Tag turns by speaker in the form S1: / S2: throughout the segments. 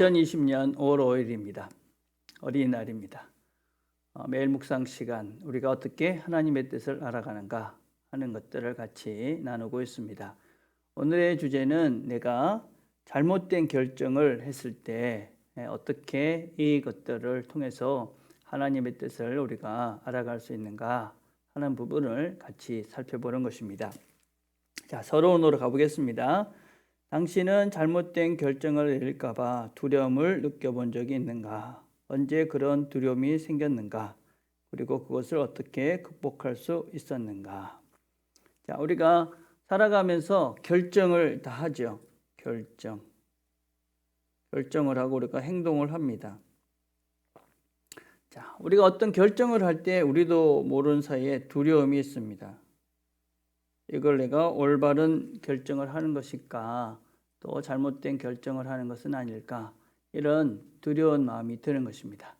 S1: 2020년 5월 5일입니다. 어린이날입니다. 어, 매일 묵상 시간 우리가 어떻게 하나님의 뜻을 알아가는가 하는 것들을 같이 나누고 있습니다. 오늘의 주제는 내가 잘못된 결정을 했을 때 에, 어떻게 이것들을 통해서 하나님의 뜻을 우리가 알아갈 수 있는가 하는 부분을 같이 살펴보는 것입니다. 자, 서론으로 가보겠습니다. 당신은 잘못된 결정을 내릴까봐 두려움을 느껴본 적이 있는가? 언제 그런 두려움이 생겼는가? 그리고 그것을 어떻게 극복할 수 있었는가? 자, 우리가 살아가면서 결정을 다 하죠. 결정. 결정을 하고 우리가 행동을 합니다. 자, 우리가 어떤 결정을 할 때 우리도 모르는 사이에 두려움이 있습니다. 이걸 내가 올바른 결정을 하는 것일까? 또 잘못된 결정을 하는 것은 아닐까? 이런 두려운 마음이 드는 것입니다.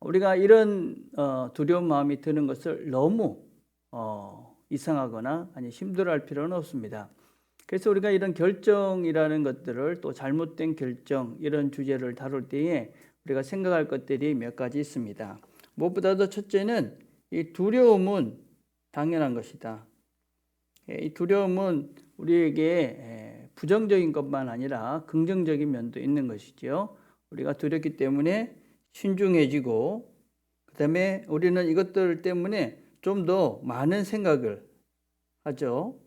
S1: 우리가 이런 어, 두려운 마음이 드는 것을 너무 어, 이상하거나 아니 힘들어할 필요는 없습니다. 그래서 우리가 이런 결정이라는 것들을 또 잘못된 결정 이런 주제를 다룰 때에 우리가 생각할 것들이 몇 가지 있습니다. 무엇보다도 첫째는 이 두려움은 당연한 것이다. 예, 이 두려움은 우리에게 부정적인 것만 아니라 긍정적인 면도 있는 것이죠. 우리가 두렵기 때문에 신중해지고 그다음에 우리는 이것들 때문에 좀 더 많은 생각을 하죠.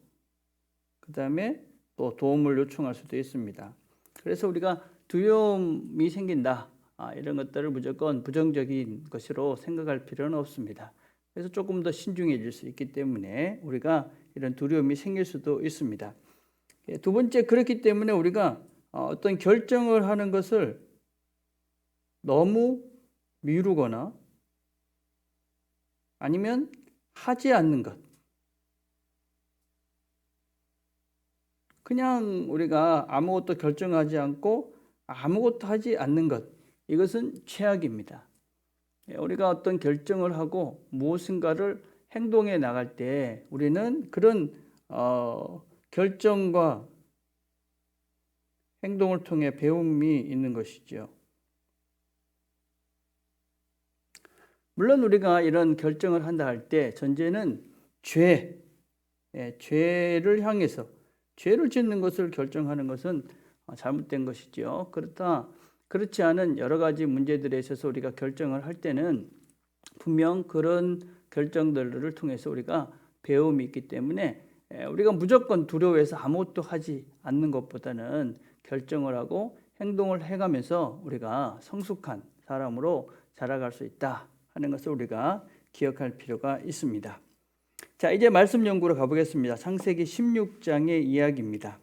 S1: 그다음에 또 도움을 요청할 수도 있습니다. 그래서 우리가 두려움이 생긴다. 아, 이런 것들을 무조건 부정적인 것으로 생각할 필요는 없습니다. 그래서 조금 더 신중해질 수 있기 때문에 우리가 이런 두려움이 생길 수도 있습니다. 예, 두 번째 그렇기 때문에 우리가 어, 어떤 결정을 하는 것을 너무 미루거나 아니면 하지 않는 것. 그냥 우리가 아무것도 결정하지 않고 아무것도 하지 않는 것. 이것은 최악입니다. 예, 우리가 어떤 결정을 하고 무엇인가를 행동해 나갈 때 우리는 그런 어, 결정과 행동을 통해 배움이 있는 것이죠. 물론 우리가 이런 결정을 한다 할 때 전제는 죄, 예, 죄를 향해서 죄를 짓는 것을 결정하는 것은 잘못된 것이죠. 그렇다 그렇지 않은 여러 가지 문제들에 있어서 우리가 결정을 할 때는 분명 그런 결정들을 통해서 우리가 배움이 있기 때문에 우리가 무조건 두려워해서 아무것도 하지 않는 것보다는 결정을 하고 행동을 해가면서 우리가 성숙한 사람으로 자라갈 수 있다 하는 것을 우리가 기억할 필요가 있습니다. 자, 이제 말씀 연구로 가보겠습니다. 창세기 16장의 이야기입니다.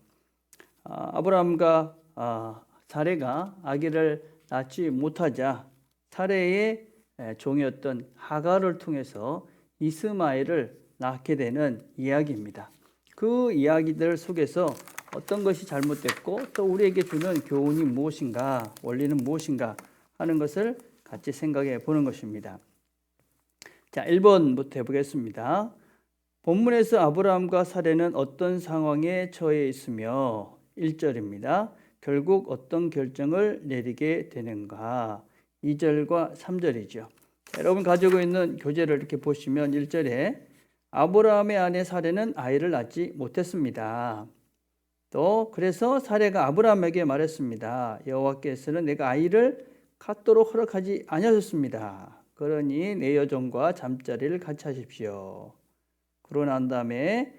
S1: 아, 브라함과 아, 사례가 아기를 낳지 못하자 사례의 종이었던 하가를 통해서 이스마엘을 낳게 되는 이야기입니다. 그 이야기들 속에서 어떤 것이 잘못됐고 또 우리에게 주는 교훈이 무엇인가, 원리는 무엇인가 하는 것을 같이 생각해 보는 것입니다. 자, 1번부터 해보겠습니다. 본문에서 아브라함과 사례는 어떤 상황에 처해 있으며 1절입니다. 결국 어떤 결정을 내리게 되는가? 2절과 3절이죠. 여러분 가지고 있는 교재를 이렇게 보시면 1절에 아브라함의 아내 사례는 아이를 낳지 못했습니다. 또 그래서 사례가 아브라함에게 말했습니다. 여호와께서는 내가 아이를 갖도록 허락하지 아니하셨습니다. 그러니 내 여종과 잠자리를 같이 하십시오. 그러고 난 다음에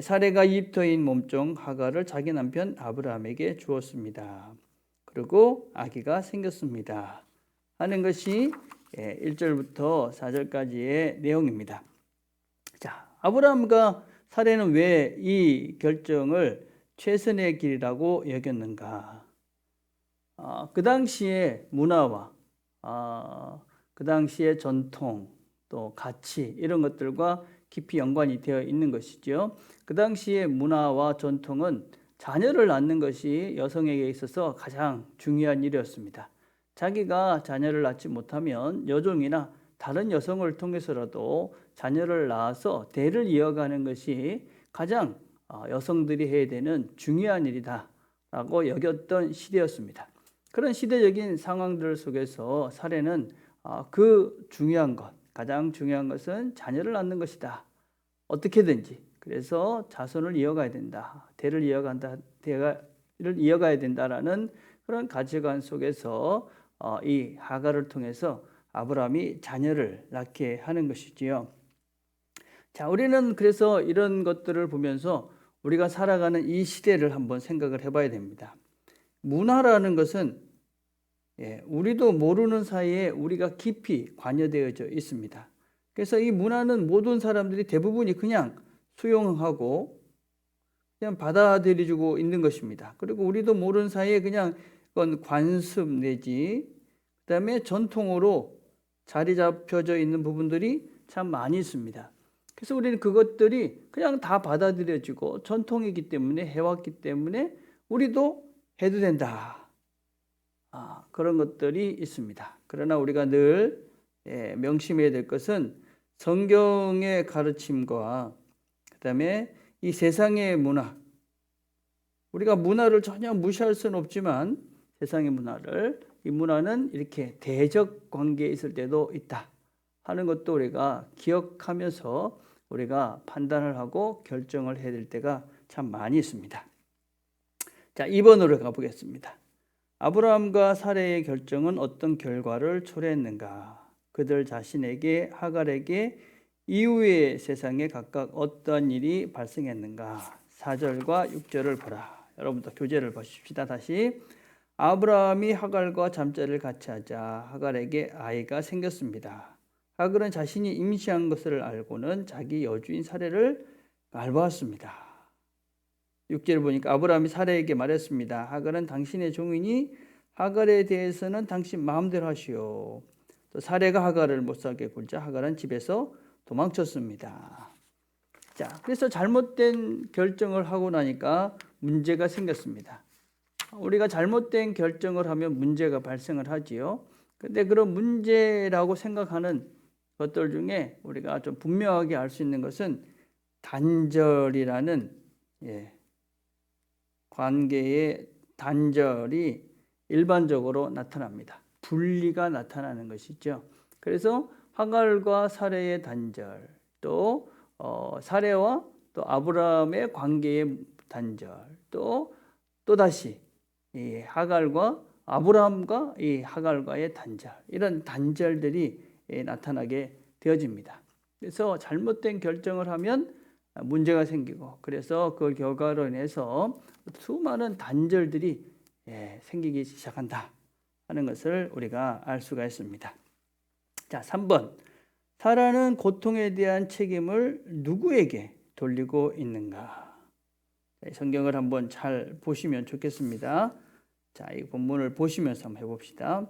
S1: 사례가 이집터인 몸종 하가를 자기 남편 아브라함에게 주었습니다. 그리고 아기가 생겼습니다. 하는 것이 1절부터 4절까지의 내용입니다. 자, 아브라함과 사례는 왜 이 결정을 최선의 길이라고 여겼는가? 아, 그 당시의 문화와 아, 그 당시의 전통 또 가치 이런 것들과 깊이 연관이 되어 있는 것이죠. 그 당시의 문화와 전통은 자녀를 낳는 것이 여성에게 있어서 가장 중요한 일이었습니다. 자기가 자녀를 낳지 못하면 여종이나 다른 여성을 통해서라도 자녀를 낳아서 대를 이어가는 것이 가장 어, 여성들이 해야 되는 중요한 일이다라고 여겼던 시대였습니다. 그런 시대적인 상황들 속에서 사례는 아, 그 중요한 것, 가장 중요한 것은 자녀를 낳는 것이다. 어떻게든지. 그래서 자손을 이어가야 된다. 대를 이어간다. 대를 이어가야 된다라는 그런 가치관 속에서 어, 이 하가를 통해서 아브라함이 자녀를 낳게 하는 것이지요. 자, 우리는 그래서 이런 것들을 보면서 우리가 살아가는 이 시대를 한번 생각을 해봐야 됩니다. 문화라는 것은 예, 우리도 모르는 사이에 우리가 깊이 관여되어져 있습니다. 그래서 이 문화는 모든 사람들이 대부분이 그냥 수용하고 그냥 받아들여주고 있는 것입니다. 그리고 우리도 모르는 사이에 그냥 그건 관습 내지 그다음에 전통으로 자리 잡혀져 있는 부분들이 참 많이 있습니다. 그래서 우리는 그것들이 그냥 다 받아들여지고 전통이기 때문에 해왔기 때문에 우리도 해도 된다. 아, 그런 것들이 있습니다. 그러나 우리가 늘 예, 명심해야 될 것은 성경의 가르침과 그다음에 이 세상의 문화 우리가 문화를 전혀 무시할 수는 없지만 세상의 문화를 이 문화는 이렇게 대적 관계에 있을 때도 있다 하는 것도 우리가 기억하면서 우리가 판단을 하고 결정을 해야 될 때가 참 많이 있습니다. 자, 2번으로 가보겠습니다. 아브라함과 사례의 결정은 어떤 결과를 초래했는가? 그들 자신에게 하갈에게 이후의 세상에 각각 어떤 일이 발생했는가? 4절과 6절을 보라. 여러분도 교재를 보십시다. 다시 아브라함이 하갈과 잠자리를 같이 하자 하갈에게 아이가 생겼습니다. 하갈은 자신이 임시한 것을 알고는 자기 여주인 사례를 알보았습니다. 6절 보니까 아브라함이 사례에게 말했습니다. 하갈은 당신의 종이니 하갈에 대해서는 당신 마음대로 하시오. 또 사례가 하갈을 못 살게 굴자 하갈은 집에서 도망쳤습니다. 자, 그래서 잘못된 결정을 하고 나니까 문제가 생겼습니다. 우리가 잘못된 결정을 하면 문제가 발생을 하지요. 근데 그런 문제라고 생각하는 것들 중에 우리가 좀 분명하게 알 수 있는 것은 단절이라는 예, 관계의 단절이 일반적으로 나타납니다. 분리가 나타나는 것이죠. 그래서 하갈과 사례의 단절, 또 어, 사례와 또 아브라함의 관계의 단절, 또 또다시 이 하갈과 아브라함과 이 하갈과의 단절 이런 단절들이 예, 나타나게 되어집니다. 그래서 잘못된 결정을 하면 문제가 생기고 그래서 그 결과로 인해서 수많은 단절들이 예, 생기기 시작한다 하는 것을 우리가 알 수가 있습니다. 자, 3번. 사라는 고통에 대한 책임을 누구에게 돌리고 있는가? 성경을 한번 잘 보시면 좋겠습니다. 자, 이 본문을 보시면서 한번 해봅시다.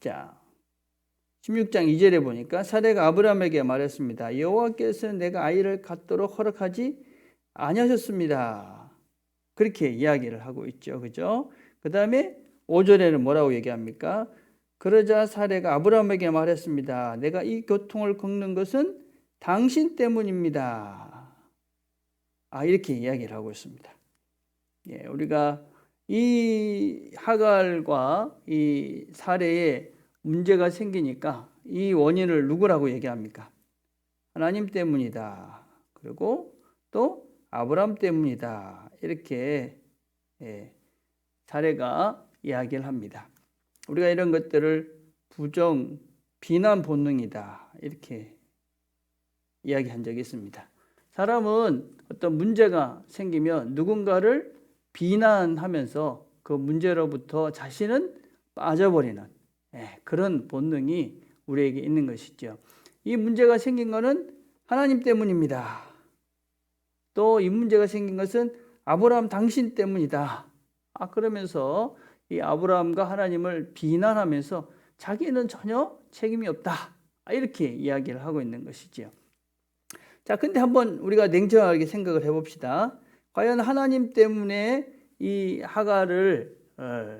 S1: 자, 16장 2절에 보니까 사례가 아브라함에게 말했습니다. 여호와께서는 내가 아이를 갖도록 허락하지 아니하셨습니다. 그렇게 이야기를 하고 있죠. 그죠? 그 다음에 5절에는 뭐라고 얘기합니까? 그러자 사례가 아브라함에게 말했습니다. 내가 이 교통을 겪는 것은 당신 때문입니다. 아, 이렇게 이야기를 하고 있습니다. 예, 우리가 이 하갈과 이 사례에 문제가 생기니까 이 원인을 누구라고 얘기합니까? 하나님 때문이다. 그리고 또 아브람 때문이다. 이렇게 예, 사례가 이야기를 합니다. 우리가 이런 것들을 부정, 비난 본능이다. 이렇게 이야기한 적이 있습니다. 사람은 어떤 문제가 생기면 누군가를 비난하면서 그 문제로부터 자신은 빠져버리는 예, 그런 본능이 우리에게 있는 것이죠. 이 문제가 생긴 것은 하나님 때문입니다. 또 이 문제가 생긴 것은 아브라함 당신 때문이다. 아 그러면서 이 아브라함과 하나님을 비난하면서 자기는 전혀 책임이 없다. 아, 이렇게 이야기를 하고 있는 것이지요. 자, 근데 한번 우리가 냉정하게 생각을 해봅시다. 과연 하나님 때문에 이 하갈을 어,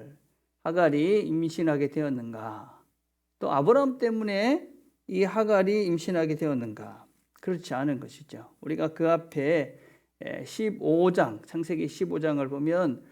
S1: 하갈이 임신하게 되었는가? 또 아브라함 때문에 이 하갈이 임신하게 되었는가? 그렇지 않은 것이죠. 우리가 그 앞에 15장, 창세기 15장을 보면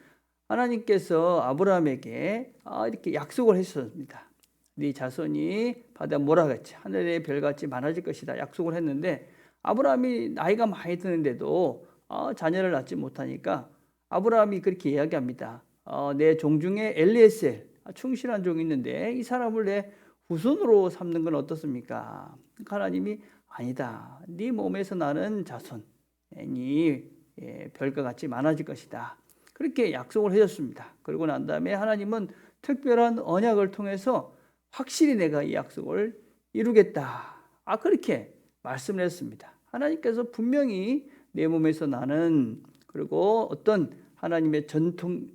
S1: 하나님께서 아브라함에게 아, 이렇게 약속을 했었습니다. 네 자손이 바다 모라같이 하늘의 별같이 많아질 것이다 약속을 했는데 아브라함이 나이가 많이 드는데도 어, 자녀를 낳지 못하니까 아브라함이 그렇게 이야기합니다. 어, 내종 중에 엘리에셀 충실한 종이 있는데 이 사람을 내 후손으로 삼는 건 어떻습니까? 하나님이 아니다. 네 몸에서 나는 자손 이 예, 별과 같이 많아질 것이다. 그렇게 약속을 해줬습니다. 그리고 난 다음에 하나님은 특별한 언약을 통해서 확실히 내가 이 약속을 이루겠다. 아 그렇게 말씀을 했습니다. 하나님께서 분명히 내 몸에서 나는 그리고 어떤 하나님의 전통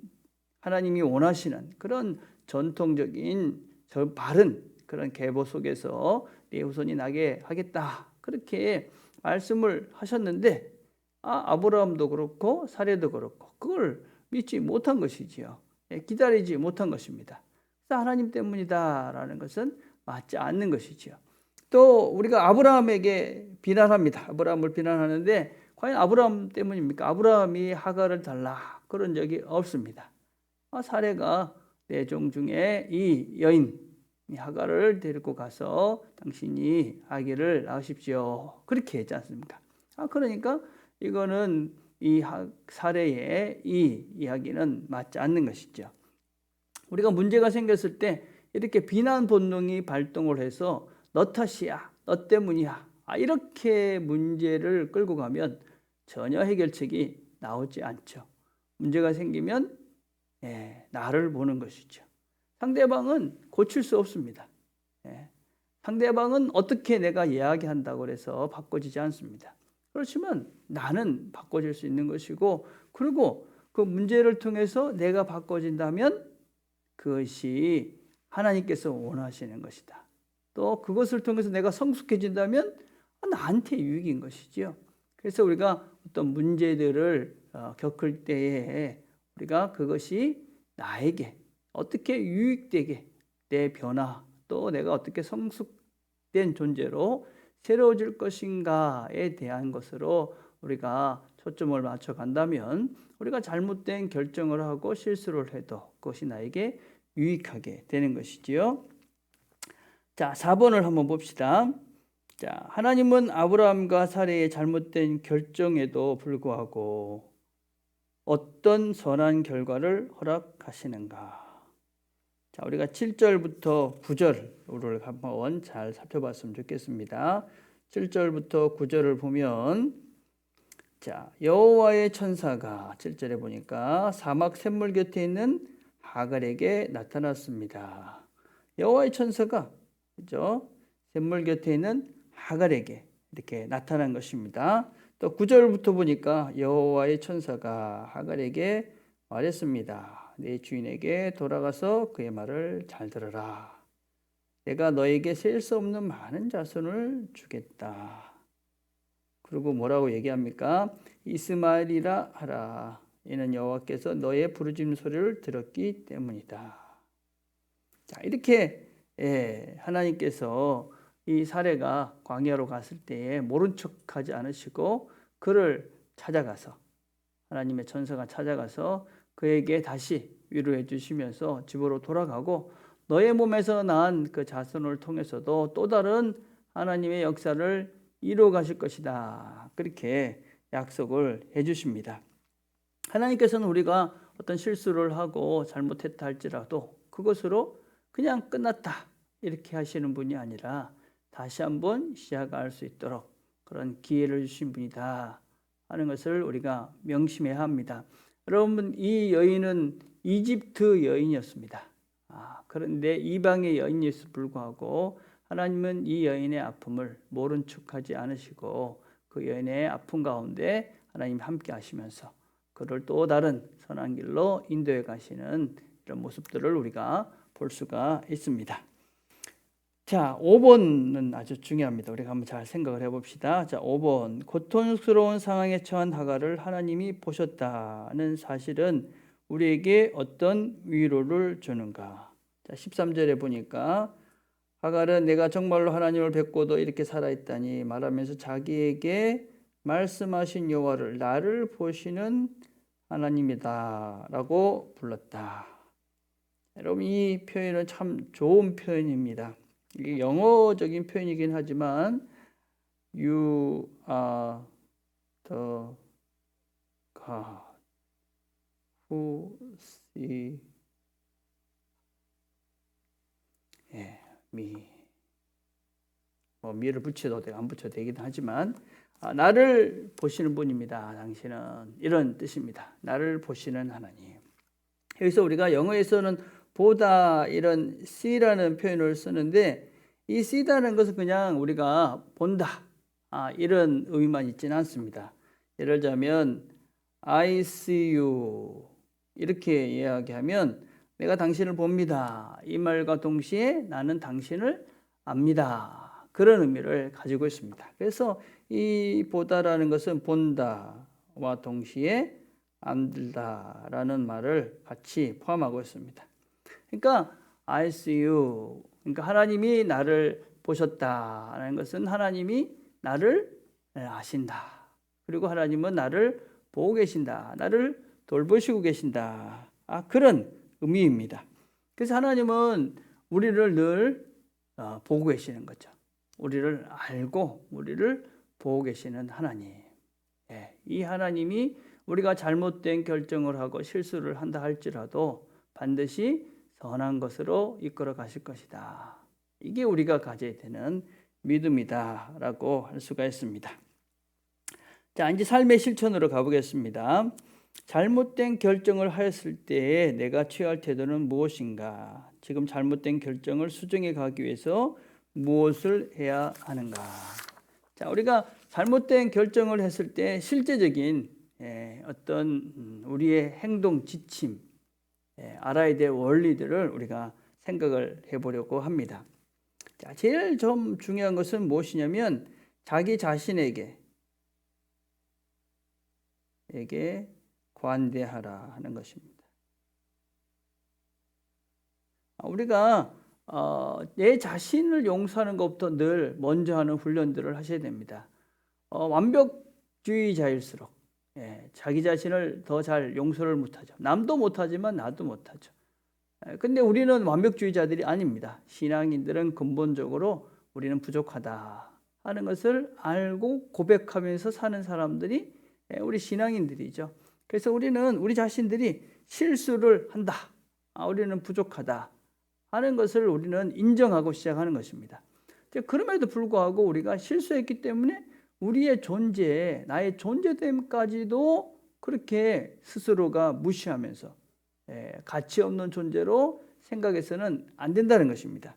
S1: 하나님이 원하시는 그런 전통적인 저 바른 그런 계보 속에서 내 후손이 나게 하겠다. 그렇게 말씀을 하셨는데 아, 아브라함도 그렇고 사례도 그렇고 그걸 믿지 못한 것이지요. 예, 기다리지 못한 것입니다. 그래서 하나님 때문이다라는 것은 맞지 않는 것이지요. 또 우리가 아브라함에게 비난합니다. 아브라함을 비난하는데 과연 아브라함 때문입니까? 아브라함이 하가를 달라 그런 적이 없습니다. 아, 사례가 내종 중에 이 여인 이 하가를 데리고 가서 당신이 아기를 낳으십시오. 그렇게 했지 않습니까? 아 그러니까 이거는 이 사례의 이 이야기는 맞지 않는 것이죠. 우리가 문제가 생겼을 때 이렇게 비난 본능이 발동을 해서 너 탓이야, 너 때문이야. 아, 이렇게 문제를 끌고 가면 전혀 해결책이 나오지 않죠. 문제가 생기면 예, 나를 보는 것이죠. 상대방은 고칠 수 없습니다. 예, 상대방은 어떻게 내가 이야기한다고 해서 바꿔지지 않습니다. 그렇지만 나는 바꿔질 수 있는 것이고 그리고 그 문제를 통해서 내가 바꿔진다면 그것이 하나님께서 원하시는 것이다. 또 그것을 통해서 내가 성숙해진다면 나한테 유익인 것이지요. 그래서 우리가 어떤 문제들을 어, 겪을 때에 우리가 그것이 나에게 어떻게 유익되게 내 변화 또 내가 어떻게 성숙된 존재로 새로워질 것인가에 대한 것으로 우리가 초점을 맞춰 간다면 우리가 잘못된 결정을 하고 실수를 해도 그것이 나에게 유익하게 되는 것이지요. 자, 4번을 한번 봅시다. 자, 하나님은 아브라함과 사례의 잘못된 결정에도 불구하고 어떤 선한 결과를 허락하시는가? 자, 우리가 7절부터 9절을 한번 잘 살펴봤으면 좋겠습니다. 7절부터 9절을 보면 자, 여호와의 천사가 7절에 보니까 사막 샘물 곁에 있는 하갈에게 나타났습니다. 여호와의 천사가 그죠? 샘물 곁에 있는 하갈에게 이렇게 나타난 것입니다. 또 9절부터 보니까 여호와의 천사가 하갈에게 말했습니다. 내 주인에게 돌아가서 그의 말을 잘 들어라. 내가 너에게 셀 수 없는 많은 자손을 주겠다. 그리고 뭐라고 얘기합니까? 이스마엘이라 하라. 이는 여호와께서 너의 부르짖는 소리를 들었기 때문이다. 자, 이렇게 예, 하나님께서 이 사례가 광야로 갔을 때에 모른 척하지 않으시고 그를 찾아가서 하나님의 천사가 찾아가서 그에게 다시 위로해 주시면서 집으로 돌아가고 너의 몸에서 낳은 그 자손을 통해서도 또 다른 하나님의 역사를 이루어 가실 것이다. 그렇게 약속을 해 주십니다. 하나님께서는 우리가 어떤 실수를 하고 잘못했다 할지라도 그것으로 그냥 끝났다. 이렇게 하시는 분이 아니라 다시 한번 시작할 수 있도록 그런 기회를 주신 분이다 하는 것을 우리가 명심해야 합니다. 여러분 이 여인은 이집트 여인이었습니다. 아, 그런데 이방의 여인이었을 불구하고 하나님은 이 여인의 아픔을 모른 척하지 않으시고 그 여인의 아픔 가운데 하나님 함께 하시면서 그를 또 다른 선한 길로 인도해 가시는 이런 모습들을 우리가 볼 수가 있습니다. 자, 5번은 아주 중요합니다. 우리가 한번 잘 생각을 해 봅시다. 자, 5번. 고통스러운 상황에 처한 하가를 하나님이 보셨다는 사실은 우리에게 어떤 위로를 주는가. 자, 13절에 보니까 하갈은 내가 정말로 하나님을 뵙고도 이렇게 살아있다니 말하면서 자기에게 말씀하신 여호와를 나를 보시는 하나님이다라고 불렀다. 여러분 이 표현은 참 좋은 표현입니다. 이게 영어적인 표현이긴 하지만 you are the God who see 예, me 뭐 미를 붙여도 되고 안 붙여도 되긴 하지만 아, 나를 보시는 분입니다. 당신은 이런 뜻입니다. 나를 보시는 하나님. 여기서 우리가 영어에서는 보다 이런 see라는 표현을 쓰는데 이 see다는 것은 그냥 우리가 본다 아, 이런 의미만 있지는 않습니다. 예를 들자면 I see you 이렇게 이야기하면 내가 당신을 봅니다. 이 말과 동시에 나는 당신을 압니다. 그런 의미를 가지고 있습니다. 그래서 이 보다라는 것은 본다와 동시에 안들다라는 말을 같이 포함하고 있습니다. 그러니까 I see you. 그러니까 하나님이 나를 보셨다라는 것은 하나님이 나를 아신다. 그리고 하나님은 나를 보고 계신다. 나를 돌보시고 계신다. 아, 그런 의미입니다. 그래서 하나님은 우리를 늘 어, 보고 계시는 거죠. 우리를 알고 우리를 보고 계시는 하나님. 예, 이 하나님이 우리가 잘못된 결정을 하고 실수를 한다 할지라도 반드시 선한 것으로 이끌어 가실 것이다. 이게 우리가 가져야 되는 믿음이다라고 할 수가 있습니다. 자, 이제 삶의 실천으로 가보겠습니다. 잘못된 결정을 하였을 때 내가 취할 태도는 무엇인가? 지금 잘못된 결정을 수정해 가기 위해서 무엇을 해야 하는가? 자, 우리가 잘못된 결정을 했을 때 실제적인 예, 어떤 음, 우리의 행동 지침, 예, 알아야 될 원리들을 우리가 생각을 해보려고 합니다. 자, 제일 좀 중요한 것은 무엇이냐면 자기 자신에게 에게 관대하라 하는 것입니다. 아, 우리가 어, 내 자신을 용서하는 것부터 늘 먼저 하는 훈련들을 하셔야 됩니다. 어, 완벽주의자일수록 예, 자기 자신을 더 잘 용서를 못하죠. 남도 못하지만 나도 못하죠. 예, 근데 우리는 완벽주의자들이 아닙니다. 신앙인들은 근본적으로 우리는 부족하다 하는 것을 알고 고백하면서 사는 사람들이 예, 우리 신앙인들이죠. 그래서 우리는 우리 자신들이 실수를 한다. 아, 우리는 부족하다. 하는 것을 우리는 인정하고 시작하는 것입니다. 그럼에도 불구하고 우리가 실수했기 때문에 우리의 존재, 나의 존재됨까지도 그렇게 스스로가 무시하면서 예, 가치 없는 존재로 생각해서는 안 된다는 것입니다.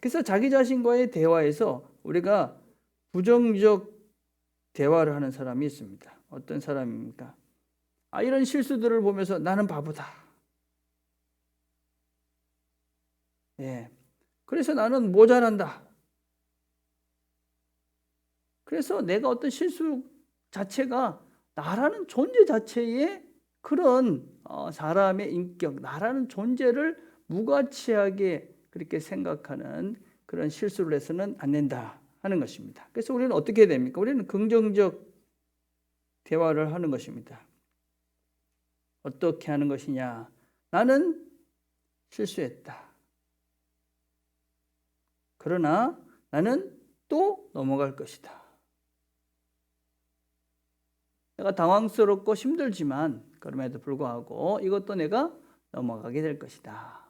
S1: 그래서 자기 자신과의 대화에서 우리가 부정적 대화를 하는 사람이 있습니다. 어떤 사람입니까? 아, 이런 실수들을 보면서 나는 바보다. 예. 그래서 나는 모자란다. 그래서 내가 어떤 실수 자체가 나라는 존재 자체의 그런 어, 사람의 인격, 나라는 존재를 무가치하게 그렇게 생각하는 그런 실수를 해서는 안 된다 하는 것입니다. 그래서 우리는 어떻게 됩니까? 우리는 긍정적 대화를 하는 것입니다. 어떻게 하는 것이냐? 나는 실수했다. 그러나 나는 또 넘어갈 것이다. 내가 당황스럽고 힘들지만 그럼에도 불구하고 이것도 내가 넘어가게 될 것이다.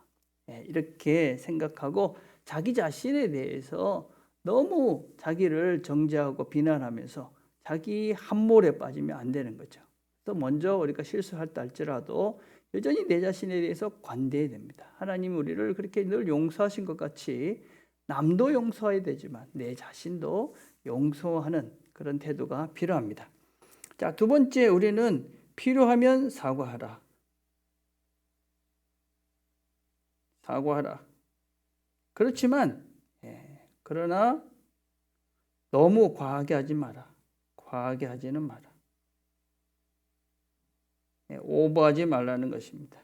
S1: 예, 이렇게 생각하고 자기 자신에 대해서 너무 자기를 정죄하고 비난하면서 자기 함몰에 빠지면 안 되는 거죠. 또 먼저 우리가 실수할 때 할지라도 여전히 내 자신에 대해서 관대해야 됩니다. 하나님 우리를 그렇게 늘 용서하신 것 같이 남도 용서해야 되지만 내 자신도 용서하는 그런 태도가 필요합니다. 자, 두 번째 우리는 필요하면 사과하라. 사과하라. 그렇지만 예, 그러나 너무 과하게 하지 마라. 과하게 하지는 마라. 예, 오버하지 말라는 것입니다.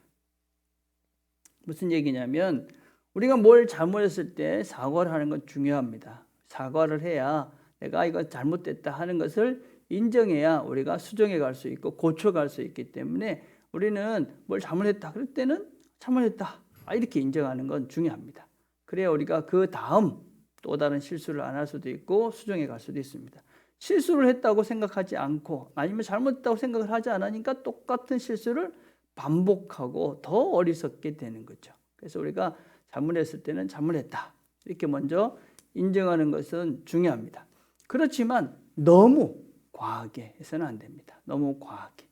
S1: 무슨 얘기냐면 우리가 뭘 잘못했을 때 사과를 하는 건 중요합니다. 사과를 해야 내가 이거 잘못됐다 하는 것을 인정해야 우리가 수정해 갈 수 있고 고쳐 갈 수 있기 때문에 우리는 뭘 잘못했다 그럴 때는 잘못했다 아, 이렇게 인정하는 건 중요합니다. 그래야 우리가 그 다음 또 다른 실수를 안 할 수도 있고 수정해 갈 수도 있습니다. 실수를 했다고 생각하지 않고 아니면 잘못했다고 생각을 하지 않으니까 똑같은 실수를 반복하고 더 어리석게 되는 거죠. 그래서 우리가 잘못했을 때는 잘못했다. 이렇게 먼저 인정하는 것은 중요합니다. 그렇지만 너무 과하게 해서는 안 됩니다. 너무 과하게.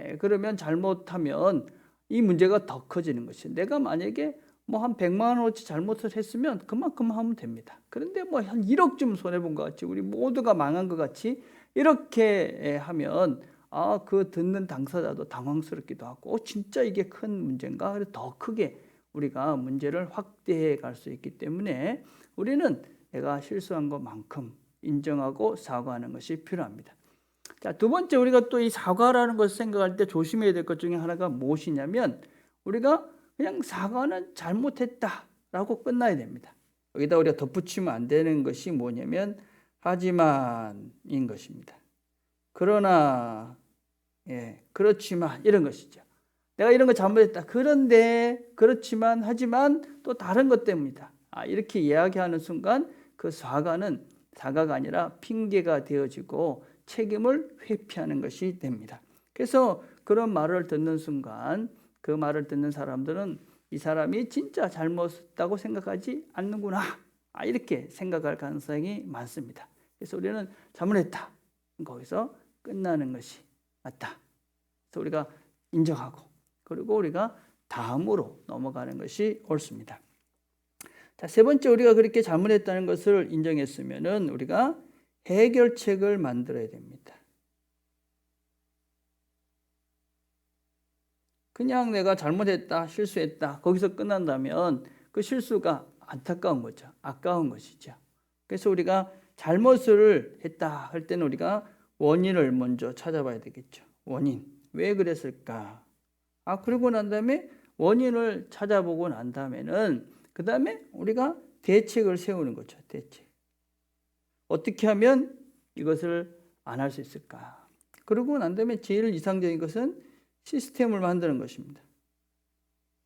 S1: 예, 그러면 잘못하면 이 문제가 더 커지는 것이 내가 만약에 뭐 한 100만 원어치 잘못을 했으면 그만큼 하면 됩니다. 그런데 뭐 한 1억쯤 손해 본 것 같이 우리 모두가 망한 것 같이 이렇게 예, 하면 아, 그 듣는 당사자도 당황스럽기도 하고 어, 진짜 이게 큰 문제인가? 그래서 더 크게 우리가 문제를 확대해 갈 수 있기 때문에 우리는 내가 실수한 것만큼 인정하고 사과하는 것이 필요합니다. 자, 두 번째 우리가 또 이 사과라는 것을 생각할 때 조심해야 될 것 중에 하나가 무엇이냐면 우리가 그냥 사과는 잘못했다라고 끝나야 됩니다. 여기다 우리가 덧붙이면 안 되는 것이 뭐냐면 하지만인 것입니다. 그러나 예, 그렇지만 이런 것이죠. 내가 이런 거 잘못했다. 그런데 그렇지만 하지만 또 다른 것 때문이다. 아, 이렇게 이야기하는 순간 그 사과는 사과가 아니라 핑계가 되어지고 책임을 회피하는 것이 됩니다. 그래서 그런 말을 듣는 순간 그 말을 듣는 사람들은 이 사람이 진짜 잘못했다고 생각하지 않는구나. 아, 이렇게 생각할 가능성이 많습니다. 그래서 우리는 잘못했다. 거기서 끝나는 것이 맞다. 그래서 우리가 인정하고 그리고 우리가 다음으로 넘어가는 것이 옳습니다. 자, 세 번째 우리가 그렇게 잘못했다는 것을 인정했으면은 우리가 해결책을 만들어야 됩니다. 그냥 내가 잘못했다, 실수했다, 거기서 끝난다면 그 실수가 안타까운 거죠. 아까운 것이죠. 그래서 우리가 잘못을 했다 할 때는 우리가 원인을 먼저 찾아봐야 되겠죠. 원인. 왜 그랬을까? 아, 그러고 난 다음에 원인을 찾아보고 난 다음에는 그 다음에 우리가 대책을 세우는 거죠. 대책. 어떻게 하면 이것을 안 할 수 있을까? 그러고 난 다음에 제일 이상적인 것은 시스템을 만드는 것입니다.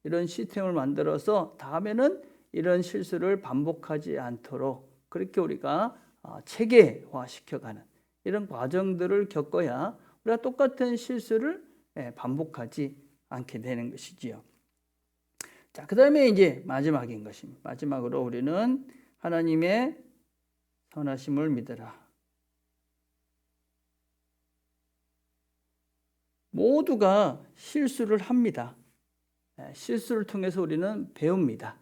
S1: 이런 시스템을 만들어서 다음에는 이런 실수를 반복하지 않도록 그렇게 우리가 어, 체계화 시켜가는 이런 과정들을 겪어야 우리가 똑같은 실수를 예, 반복하지 않게 되는 것이지요. 자, 그 다음에 이제 마지막인 것입니다. 마지막으로 우리는 하나님의 선하심을 믿어라. 모두가 실수를 합니다. 예, 실수를 통해서 우리는 배웁니다.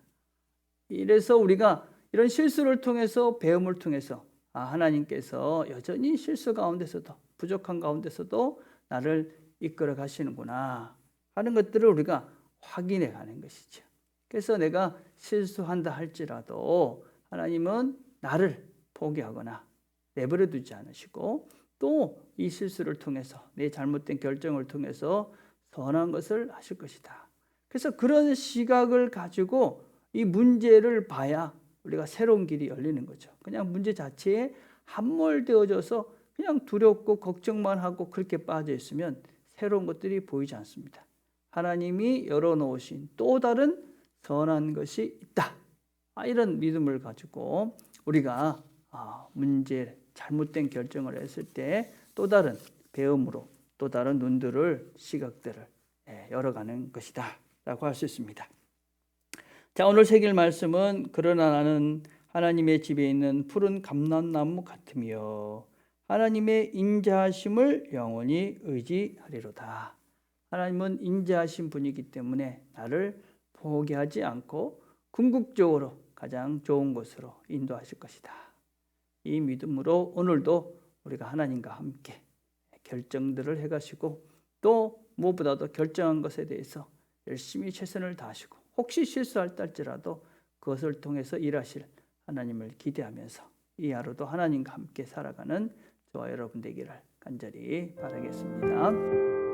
S1: 이래서 우리가 이런 실수를 통해서 배움을 통해서 아, 하나님께서 여전히 실수 가운데서도 부족한 가운데서도 나를 이끌어 가시는구나 하는 것들을 우리가 확인해 가는 것이죠. 그래서 내가 실수한다 할지라도 하나님은 나를 포기하거나 내버려 두지 않으시고 또 이 실수를 통해서 내 잘못된 결정을 통해서 선한 것을 하실 것이다. 그래서 그런 시각을 가지고 이 문제를 봐야 우리가 새로운 길이 열리는 거죠. 그냥 문제 자체에 함몰되어져서 그냥 두렵고 걱정만 하고 그렇게 빠져 있으면 새로운 것들이 보이지 않습니다. 하나님이 열어놓으신 또 다른 선한 것이 있다. 아, 이런 믿음을 가지고 우리가 아, 문제 잘못된 결정을 했을 때 또 다른 배움으로 또 다른 눈들을 시각들을 예, 열어가는 것이다 라고 할 수 있습니다. 자 오늘 새길 말씀은 그러나 나는 하나님의 집에 있는 푸른 감람나무 같으며 하나님의 인자하심을 영원히 의지하리로다. 하나님은 인자하신 분이기 때문에 나를 포기하지 않고 궁극적으로 가장 좋은 곳으로 인도하실 것이다. 이 믿음으로 오늘도 우리가 하나님과 함께 결정들을 해가시고 또 무엇보다도 결정한 것에 대해서 열심히 최선을 다하시고 혹시 실수할 때지라도 그것을 통해서 일하실 하나님을 기대하면서 이 하루도 하나님과 함께 살아가는 저와 여러분 되기를 간절히 바라겠습니다.